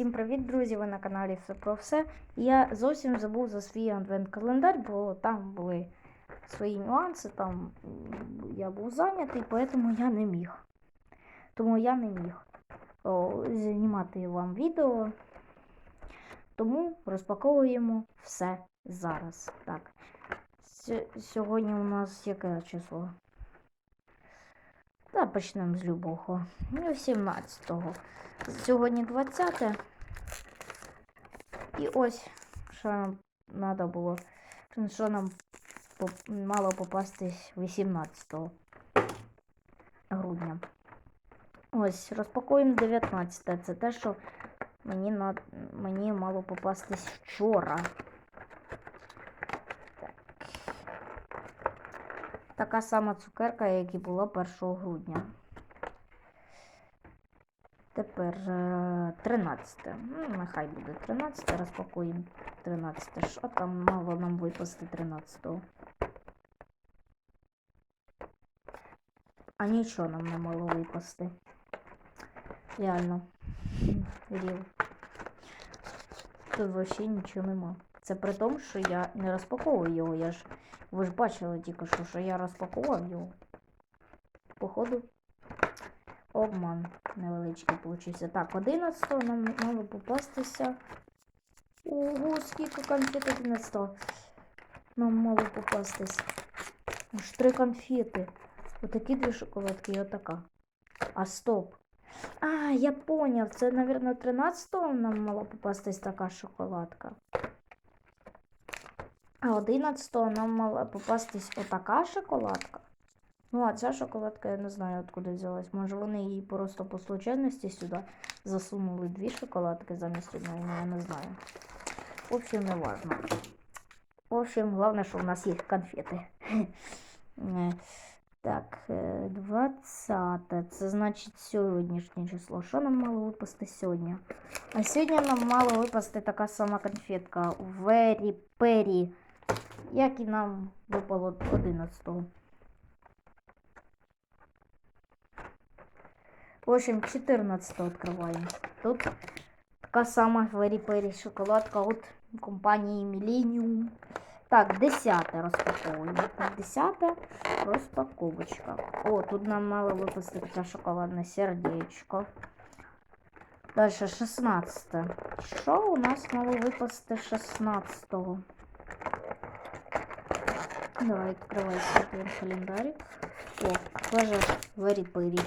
Всім привіт, друзі! Ви на каналі Все про все. Я зовсім забув за свій адвент-календар, бо там були свої нюанси, там я був зайнятий, тому я не міг. Тому я не міг о, знімати вам відео. Тому розпаковуємо все зараз. Так. Сьогодні у нас яке число? Та почнемо з любого. Ну, 17-го. Сьогодні 20. І ось, що нам треба було. Що нам мало попастись 18 грудня. Ось, розпакуємо 19. Це те, що мені, мені мало попастись вчора. Така сама цукерка, як і була 1 грудня. Тепер е, 13. Ну, нехай буде 13, розпакуємо 13. Що там мало нам випасти 13. А нічого нам не мало випасти. Реально. Ріл. Тут взагалі нічого нема. Це при тому, що я не розпаковую його. Я ж. Ви ж бачили тільки що, що я розпакував його. Походу, обман невеличкий получився. Так, 11 нам мало попастися. Ого, скільки конфет 11 Нам мало попастись. Аж три конфети. Отакі дві шоколадки і отака. А стоп. А, я поняв. Це, мабуть, 13-го нам мала попастись така шоколадка. А 11 нам мала попастись отака шоколадка. Ну, а ця шоколадка я не знаю, откуда взялась. Може, вони її просто по случайності сюди засунули дві шоколадки замість одної, ну, я не знаю. В общем, не важно. В общем, головне, що у нас є конфети. Так, е, 20. Це значить сьогоднішнє число. Що нам мало випасти сьогодні? А сьогодні нам мало випасти така сама конфетка Very Perry, як і нам випало 11-го. В общем, 14 открываем. Тут така сама Perry шоколадка от компанії Millennium. Так, 10 розпаковуємо. Так, 10 розпаковочка. О, тут нам мало випустити таке шоколадне сердечко. Далі 16. Що у нас мало випасти 16-го? Давай, відкривай свій календарик. О, тоже Very Perry.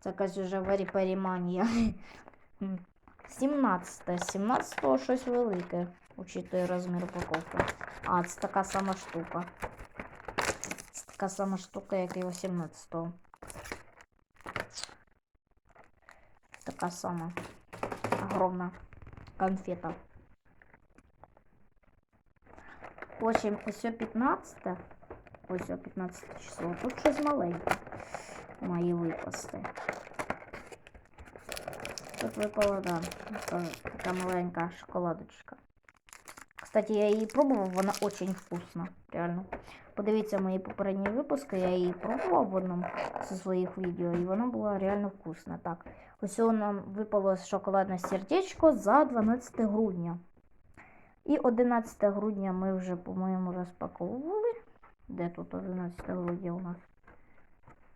Це якась вже Very Perry манія. 17. 17 щось велике, учитує розмір упаковки. А, це така сама штука. Це така сама штука, як і 18. Така сама огромна конфета. Общем, ось 15. Ось 15 число. Тут щось маленьке має випасти. Тут випала, да, така маленька шоколадочка. Кстати, я її пробував, вона очень вкусна, реально. Подивіться мої попередні випуски, я її пробував в одному зі своїх відео, і вона була реально вкусна. Так, ось нам випало шоколадне сердечко за 12 грудня. І 11 грудня ми вже, по-моєму, розпаковували. Де тут 11 грудня у нас?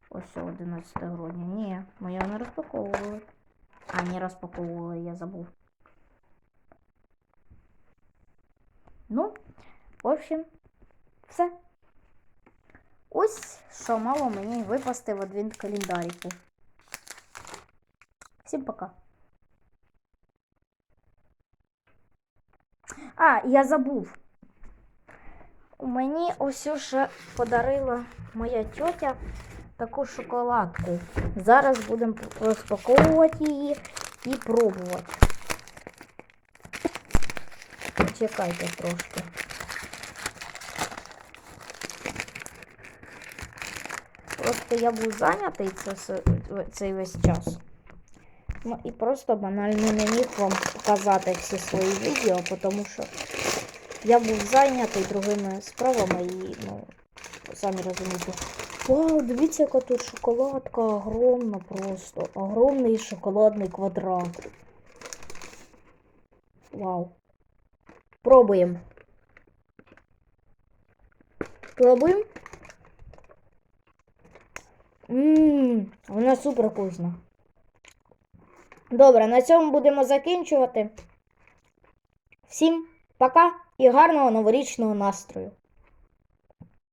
Ось 11 грудня. Ні, ми його не розпаковували. А, не розпаковували, я забув. Ну, в общем, все. Ось що мало мені випасти в адвент календаріку. Всім пока. А, я забув. Мені ось ще подарила моя тьотя таку шоколадку. Зараз будемо розпаковувати її і пробувати. Чекайте трошки. Просто я був зайнятий цей весь час. Ну і просто банально не міг вам показати всі свої відео, тому що я був зайнятий другими справами і, ну, самі розумієте. Вау, дивіться, яка тут шоколадка огромна просто. Огромний шоколадний квадрат. Вау. Пробуємо. Пробуємо. Ммм, вона супер вкусна. Добре, на цьому будемо закінчувати. Всім пока і гарного новорічного настрою!